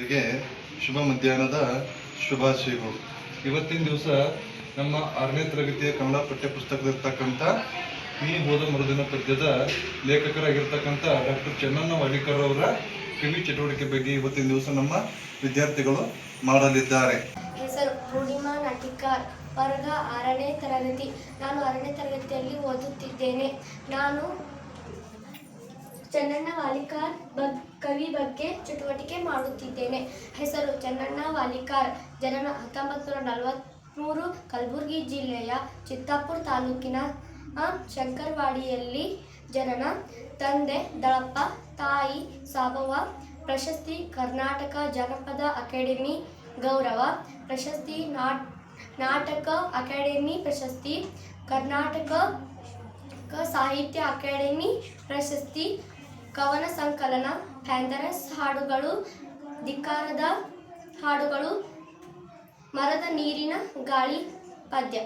ವಿದ್ಯಾರ್ಥಿಗಳಿಗೆ ಶುಭ ಮಧ್ಯಾಹ್ನದ ಶುಭಾಶಯಗಳು. ಇವತ್ತಿನ ದಿವಸ ನಮ್ಮ ಆರನೇ ತರಗತಿಯ ಕನ್ನಡ ಪಠ್ಯ ಪುಸ್ತಕದಲ್ಲಿರ್ತಕ್ಕಂಥ ನೀ ಹೋದ ಮರುದಿನ ಪದ್ಯದ ಲೇಖಕರಾಗಿರ್ತಕ್ಕಂಥ ಡಾಕ್ಟರ್ ಚೆನ್ನಣ್ಣ ವಾಲಿಕರ್ ಅವರ ಕಿವಿ ಚಟುವಟಿಕೆ ಬಗ್ಗೆ ಇವತ್ತಿನ ದಿವಸ ನಮ್ಮ ವಿದ್ಯಾರ್ಥಿಗಳು ಮಾಡಲಿದ್ದಾರೆ. ಹೆಸರು ಪೂರ್ಣಿಮಾ ನಟಿಕಾರ್. ವರ್ಗ ಆರನೇ ತರಗತಿ. ನಾನು ಆರನೇ ತರಗತಿಯಲ್ಲಿ ಓದುತ್ತಿದ್ದೇನೆ. ನಾನು ಚೆನ್ನಣ್ಣ ವಾಲಿಕಾರ್ ಬಗ್, ಕವಿ ಬಗ್ಗೆ ಚಟುವಟಿಕೆ ಮಾಡುತ್ತಿದ್ದೇನೆ. ಹೆಸರು ಚನ್ನಣ್ಣ ವಾಲಿಕಾರ್. ಜನನ ಹತ್ತೊಂಬತ್ತು ನೂರ ನಲವತ್ತ್ಮೂರು ಕಲಬುರಗಿ ಜಿಲ್ಲೆಯ ಚಿತ್ತಾಪುರ ತಾಲೂಕಿನ ಶಂಕರವಾಡಿಯಲ್ಲಿ ಜನನ. ತಂದೆ ದಳಪ್ಪ, ತಾಯಿ ಸಾಬವ ಪ್ರಶಸ್ತಿ ಕರ್ನಾಟಕ ಜನಪದ ಅಕಾಡೆಮಿ ಗೌರವ, ಪ್ರಶಸ್ತಿ ನಾಟ್, ನಾಟಕ ಅಕಾಡೆಮಿ ಪ್ರಶಸ್ತಿ, ಕರ್ನಾಟಕ ಸಾಹಿತ್ಯ ಅಕಾಡೆಮಿ ಪ್ರಶಸ್ತಿ ಕವನ ಸಂಕಲನ ಪ್ಯಾಂಥರಸ್ ಹಾಡುಗಳು ಧಿಕ್ಕಾರದ ಹಾಡುಗಳು ಮರದ ನೀರಿನ ಗಾಳಿ ಪದ್ಯ.